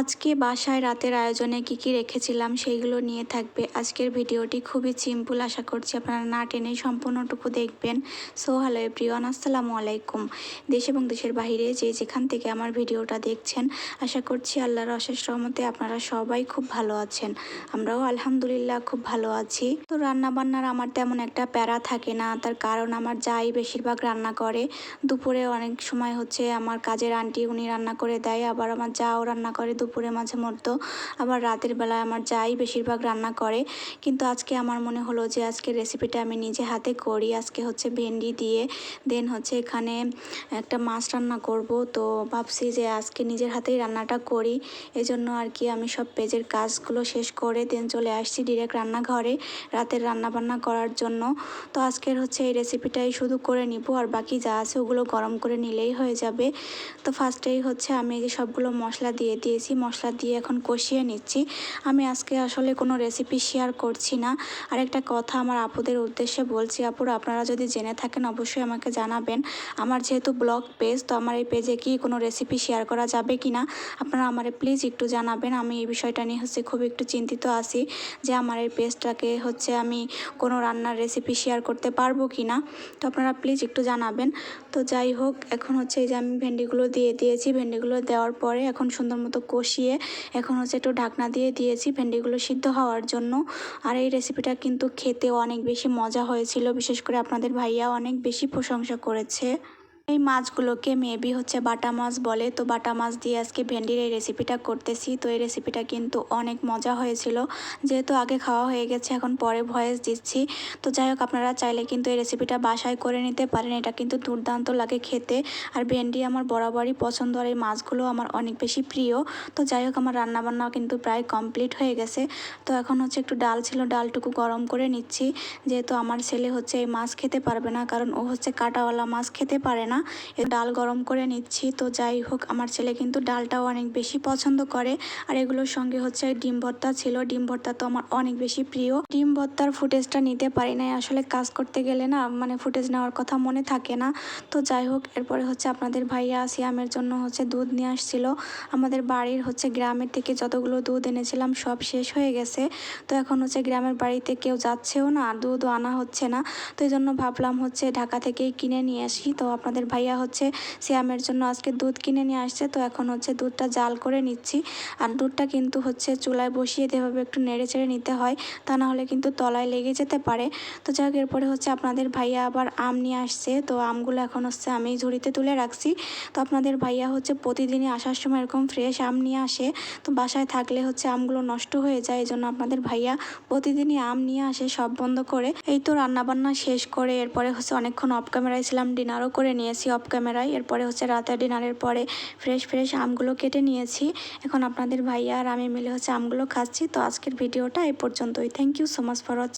আজকে বাসায় রাতের আয়োজনে কি কি রেখেছিলাম সেইগুলো নিয়ে থাকবে। আজকের ভিডিওটি খুবই সিম্পল আশা করছি আপনারা না টেনে সম্পূর্ণটুকু দেখবেন। সো হ্যালো এভরিওয়ান আসসালামু আলাইকুম। দেশ এবং দেশের বাইরে যে যেখান থেকে আমার ভিডিওটা দেখছেন, আশা করছি আল্লাহর অশেষ রহমতে আপনারা সবাই খুব ভালো আছেন। আমরাও আলহামদুলিল্লাহ খুব ভালো আছি। তো রান্না বান্নার আমার তেমন একটা প্যারা থাকে না, তার কারণ আমার যাই বেশিরভাগ রান্না করে। দুপুরে অনেক সময় হচ্ছে আমার কাজের আন্টি উনি রান্না করে দেয়, আবার আমার যাও রান্না করে দুপুরে মাঝে মধ্যে। আবার রাতের বেলায় আমার যাই বেশিরভাগ রান্না করে। কিন্তু আজকে আমার মনে হলো যে আজকে রেসিপিটা আমি নিজে হাতে করি। আজকে হচ্ছে ভেন্ডি দিয়ে দেন হচ্ছে এখানে একটা মাছ রান্না করব। তো ভাবছি যে আজকে নিজের হাতেই রান্নাটা করি। এজন্য আর কি আমি সব পেজের কাজগুলো শেষ করে দেন চলে আসছি ডিরেক্ট রান্নাঘরে রাতের রান্না বান্না করার জন্য। তো আজকের হচ্ছে এই রেসিপিটাই শুধু করে নিব। আর বাকি যা আছে ওগুলো গরম করে নিলেই হয়ে যাবে। তো ফার্স্টেই হচ্ছে আমি যে সবগুলো মশলা দিয়ে দিয়েছি মশলা দিয়ে এখন কষিয়ে নিচ্ছি। আমি আজকে আসলে কোনো রেসিপি শেয়ার করছি না। আর একটা কথা আমার আপুদের উদ্দেশ্যে বলছি আপুরা আপনারা যদি জেনে থাকেন, অবশ্যই আমাকে জানাবেন। আমার যেহেতু ব্লগ পেজ তো আমার এই পেজে কি কোনো রেসিপি শেয়ার করা যাবে কি না? আপনারা আমারে প্লিজ একটু জানাবেন। আমি এই বিষয়টা নিয়ে হচ্ছে খুব একটু চিন্তিত আছি যে আমার এই পেজটাকে হচ্ছে আমি কোনো রান্নার রেসিপি শেয়ার করতে পারব কি না? তো আপনারা প্লিজ একটু জানাবেন। তো যাই হোক, এখন হচ্ছে এই যে আমি ভেন্ডিগুলো দিয়ে দিয়েছি। ভেন্ডিগুলো দেওয়ার পরে এখন সুন্দর মতো কষিয়ে এখন হচ্ছে একটু ঢাকনা দিয়ে দিয়েছি ভেন্ডিগুলো সিদ্ধ হওয়ার জন্য। আর এই রেসিপিটা কিন্তু খেতে অনেক বেশি মজা হয়েছিল। বিশেষ করে আপনাদের ভাইয়া অনেক বেশি প্রশংসা করেছে। এই মাছগুলোকে মেবি হচ্ছে বাটা মাছ বলে। তো বাটা মাছ দিয়ে আজকে ভেন্ডির এই রেসিপিটা করতেছি। তো এই রেসিপিটা কিন্তু অনেক মজা হয়েছিল। যেহেতু আগে খাওয়া হয়ে গেছে, এখন পরে ভয়েস দিচ্ছি। তো যাই হোক, আপনারা চাইলে কিন্তু এই রেসিপিটা বাসায় করে নিতে পারেন। এটা কিন্তু দুর্দান্ত লাগে খেতে। আর ভেন্ডি আমার বরাবরই পছন্দ, আর এই মাছগুলো আমার অনেক বেশি প্রিয়। তো যাই হোক, আমার রান্নাবান্না কিন্তু প্রায় কমপ্লিট হয়ে গেছে। তো এখন হচ্ছে একটু ডাল ছিল, ডালটুকু গরম করে নিচ্ছি। যেহেতু আমার ছেলে হচ্ছে এই মাছ খেতে পারবে না, কারণ ও হচ্ছে কাটাওয়ালা মাছ খেতে পারে না। এ ডাল গরম করে নিচ্ছি। তো যাই হোক, আমার ছেলে কিন্তু ডালটাও অনেক বেশি পছন্দ করে। আর এগুলোর সঙ্গে হচ্ছে ডিম ভর্তা ছিল। ডিম ভর্তা তো আমার অনেক বেশি প্রিয়। ডিম ভর্তার ফুটেজটা নিতে পারি না আসলে কাজ করতে গেলে না মানে ফুটেজ নেওয়ার কথা মনে থাকে না। তো যাই হোক, এরপরে হচ্ছে আপনাদের ভাইয়া সিয়ামের জন্য হচ্ছে দুধ নিয়ে আসছিল। আমাদের বাড়ির হচ্ছে গ্রামের থেকে যতগুলো দুধ এনেছিলাম, সব শেষ হয়ে গেছে। তো এখন হচ্ছে গ্রামের বাড়িতে কেউ যাচ্ছেও না, দুধও আনা হচ্ছে না। তো এই জন্য ভাবলাম হচ্ছে ঢাকা থেকেই কিনে নিয়ে আসি। তো আপনাদের ভাইয়া হচ্ছে শ্যামের জন্য আজকে দুধ কিনে নিয়ে আসছে, তো এখন হচ্ছে দুধটা জাল করে নিচ্ছি। আর দুধটা কিন্তু হচ্ছে চুলায় বসিয়ে দেভাবে একটু নেড়ে চেড়ে নিতে হয়, তা না হলে কিন্তু তলায় লেগে যেতে পারে। তো যাক, এরপরে হচ্ছে আপনাদের ভাইয়া আবার আম নিয়ে আসছে, তো আমগুলো এখন হচ্ছে আমি ঝুড়িতে তুলে রাখছি। তো আপনাদের ভাইয়া হচ্ছে প্রতিদিনই আসার সময় এরকম ফ্রেশ আম নিয়ে আসে, তো বাসায় থাকলে হচ্ছে আমগুলো নষ্ট হয়ে যায় এই জন্য আপনাদের ভাইয়া প্রতিদিনই আম নিয়ে আসে সব বন্ধ করে। এই তো রান্নাবান্না শেষ করে, এরপরে হচ্ছে অনেকক্ষণ অফ ক্যামেরায় ছিলাম ডিনারও করে নিয়েছি। অফ ক্যামেরায় এরপরে হচ্ছে রাতে ডিনারের পরে ফ্রেশ ফ্রেশ আমগুলো কেটে নিয়েছি। এখন আপনাদের ভাইয়া আর আমি মিলে হচ্ছে আমগুলো খাচ্ছি। তো আজকের ভিডিওটা এই পর্যন্তই। Thank you so much for watching